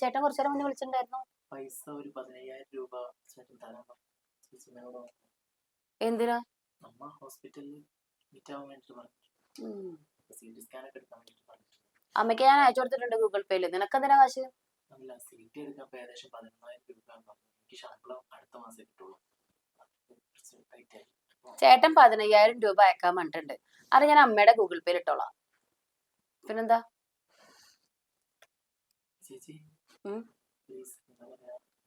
ചേട്ടൻ കുറച്ചു നേരം മുന്നേ വിളിച്ചിട്ടുണ്ടായിരുന്നു. പൈസ ഒരു പതിനയ്യായിരം രൂപ ചേട്ടൻ ചേച്ചിനോട് എന്തിനാ? നമ്മ ഹോസ്പിറ്റലിൽ മീറ്റ് ആവാൻ വേണ്ടിട്ട് പറഞ്ഞു സി ടി സ്കാൻ ഒക്കെ എടുക്കാൻ വേണ്ടിട്ട് പറഞ്ഞു അമ്മയ്ക്ക് ഞാൻ അയച്ചു കൊടുത്തിട്ടുണ്ട് ഗൂഗിൾ പേയിൽ നിനക്ക് എന്തിനാ കാശ്? അല്ല സി ടി എടുക്കാൻ ഏകദേശം പതിനൊന്നായിരം രൂപ പറഞ്ഞു. എനിക്ക് ശമ്പളം അടുത്ത മാസം കിട്ടുള്ളൂ. ചേട്ടൻ പതിനയ്യായിരം രൂപ അയക്കാൻ പറഞ്ഞിട്ടുണ്ട്. അത് ഞാൻ അമ്മയുടെ ഗൂഗിൾ പേയിൽ ഇട്ടോളാം. പിന്നെന്താ ചേച്ചി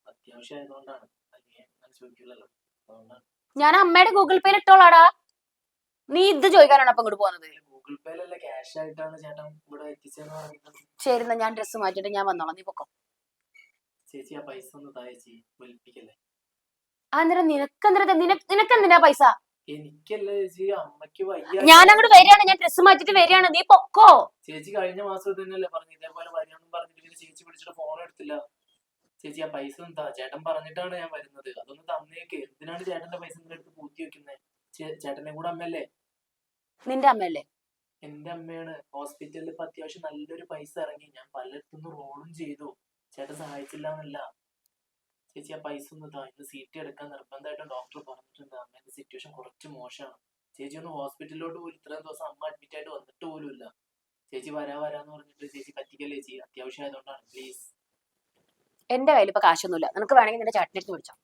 അല്ലെങ്കിൽ ഞാൻ അമ്മയുടെ ഗൂഗിൾ പേയിൽ ഇട്ടോളാടാ. നീ ഇത് ചോദിക്കാനാണ് അപ്പൊ ഇങ്ങോട്ട് പോകുന്നത് ഗൂഗിൾ പേയിലല്ല ക്യാഷ് ആയിട്ടാണ് ചേട്ടൻ ഇവിടെ എത്തിച്ചെന്ന് ശരി ഞാൻ ഡ്രസ്സ് മാറ്റിട്ട് ഞാൻ വന്നോളാം. നീ പൊക്കോ. ചേച്ചി ആ പൈസ ഒന്ന് താ ചേച്ചി. വലിപ്പിക്കല്ലേ അന്നേരം നിനക്ക് എന്തിനാ നിനക്ക് നിനക്ക് എന്തിനാ പൈസ? എനിക്കല്ല ചേച്ചി അമ്മയ്ക്ക് വയ്യ ഞാൻ അങ്ങോട്ട് വരികയാണ് ഞാൻ ഡ്രസ്സ് മാറ്റിട്ട് വരികയാണ്. നീ പൊക്കോ? ചേച്ചി കഴിഞ്ഞ മാസം തന്നെയല്ലേ പറഞ്ഞു ഇതേപോലെ വരികയാണെന്ന് പറഞ്ഞിട്ട് പിന്നെ ചേച്ചി പിടിച്ചിട്ട് ഫോൺ എടുത്തില്ല. ചേച്ചി ആ പൈസ എന്താ? ചേട്ടൻ പറഞ്ഞിട്ടാണ് ഞാൻ വരുന്നത്. അതൊന്ന് തന്നേക്ക്. എന്തിനാണ് ചേട്ടന്റെ പൈസ നിന്റെ അടുത്ത് പൂത്തി വെക്കുന്നത് ചേട്ടനെ കൂടെ അമ്മയല്ലേ? നിന്റെ അമ്മയല്ലേ? എന്റെ അമ്മയാണ്. ഹോസ്പിറ്റലിൽ ഇപ്പൊ അത്യാവശ്യം നല്ലൊരു പൈസ ഇറങ്ങി. ഞാൻ പലയിടത്തുനിന്ന് റോളും ചെയ്തു. ചേട്ടൻ സഹായിച്ചില്ല എന്നല്ല ചേച്ചി ആ പൈസ ഒന്ന് താ ഇന്ന് ടി എടുക്കാൻ നിർബന്ധമായിട്ടും ഡോക്ടർ പറഞ്ഞിട്ടുണ്ട്. അമ്മേന്റെ സിറ്റുവേഷൻ കുറച്ച് മോശമാണ്. ചേച്ചി ഒന്ന് ഹോസ്പിറ്റലിലോട്ട് പോലും ഇത്രയും ദിവസം അമ്മ അഡ്മിറ്റ് ആയിട്ട് വന്നിട്ട് പോലും ഇല്ല. ചേച്ചി വരാ വരാന്ന് പറഞ്ഞിട്ട് ചേച്ചി പറ്റിക്കല്ലേ ചേച്ചി അത്യാവശ്യം ആയതുകൊണ്ടാണ് പ്ലീസ് എന്റെ കയ്യിൽ ഇപ്പൊ കാശൊന്നുമില്ല. നിനക്ക് വേണമെങ്കിൽ നിന്റെ ചാട്ടിനെടുത്ത് വിളിച്ചോ.